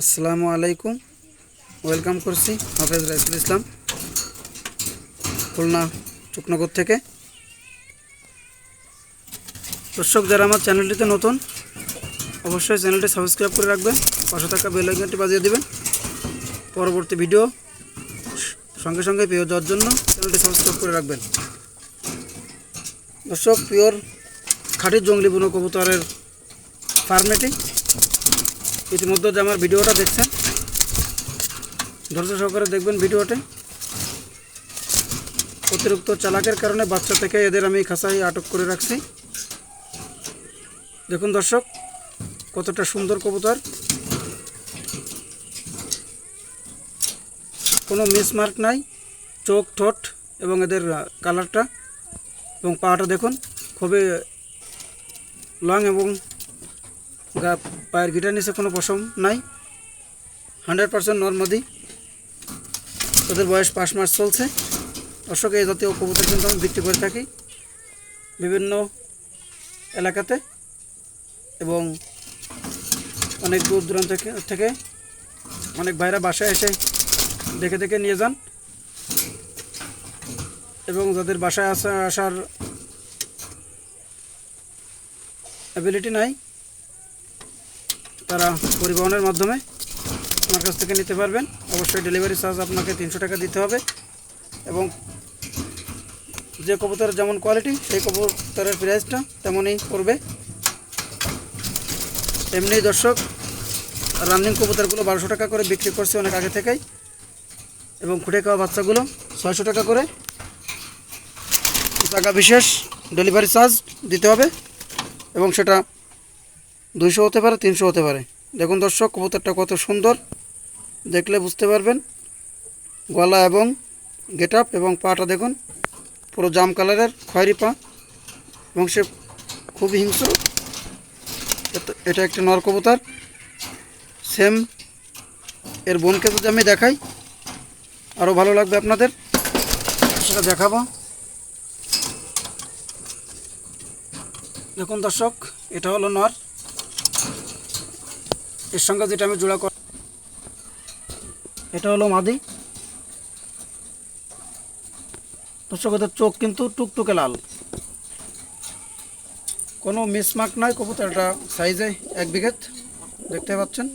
আসসালামু আলাইকুম। ওয়েলকাম করছি হাফেজ রাইসুল ইসলাম, খুলনা চুকনগর থেকে। দর্শক, যারা আমার চ্যানেলটিতে নতুন, অবশ্যই চ্যানেলটি সাবস্ক্রাইব করে রাখবেন, পাশে থাকা বেল আইকনটি বাজিয়ে দেবেন। পরবর্তী ভিডিও সঙ্গে সঙ্গে পেয়ে যাওয়ার জন্য চ্যানেলটি সাবস্ক্রাইব করে রাখবেন। দর্শক, পিওর খাঁটি জঙ্গলি বুনো কবুতরের ফার্মেটি ইতিমধ্যে যে আমার ভিডিওটা দেখছেন, ধৈর্য সহকারে দেখবেন ভিডিওতে অতিরিক্ত চালাকের কারণে বাচ্চা থেকে এদের আমি খাসাই আটক করে রাখছি। দেখুন দর্শক, কতটা সুন্দর কবুতর। কোনো মিসমার্ক নাই, চোখ ঠোঁট এবং এদের কালারটা এবং পাটা দেখুন, খুবই লং এবং গা, পায়ের গিটার নিচে কোনো পশম নাই। হান্ড্রেড পার্সেন্ট নর্মাদি। তাদের বয়স পাঁচ মাস চলছে। দর্শক এই জাতীয় কবুতর কিন্তু আমি বিক্রি করে থাকি বিভিন্ন এলাকাতে এবং অনেক দূর দূরান্ত থেকে অনেক ভাইরা বাসায় এসে দেখে দেখে নিয়ে যান। এবং যাদের বাসায় আসা, আসার অ্যাবিলিটি নাই তারা পরিবহনের মাধ্যমে আমার কাছ থেকে নিতে পারবেন। অবশ্যই ডেলিভারি চার্জ আপনাকে তিনশো টাকা দিতে হবে এবং যে কবুতরের যেমন কোয়ালিটি সেই কবুতরের প্রাইসটা তেমনই পড়বে। এমনি দর্শক রানিং কবুতরগুলো বারোশো টাকা করে বিক্রি করছে অনেক আগে থেকেই এবং খুঁটে খাওয়া বাচ্চাগুলো ছয়শো টাকা করে। টাকা বিশেষ ডেলিভারি চার্জ দিতে হবে এবং সেটা দুইশো হতে পারে, তিনশো হতে পারে। দেখুন দর্শক, কবুতরটা কত সুন্দর। দেখলে বুঝতে পারবেন। গলা এবং গেট আপ এবং পাটা দেখুন, পুরো জাম কালারের খয়েরি পা। এবং সে খুবই হিংস্র। এটা একটি নর কবুতর। সেম এর বোনকে যদি আমি দেখাই আরও ভালো লাগবে আপনাদের। সেটা দেখাবো। দেখুন দর্শক, এটা হলো নর। এর সঙ্গে যেটা আমি জোড়া এটা হলো মাদি। দর্শকদের চোখ কিন্তু টুকটুকে লাল। কোনো মিসমার্ক নাই, কবুতর এটা সাইজে এক বিঘেত। দেখতে পাচ্ছেন?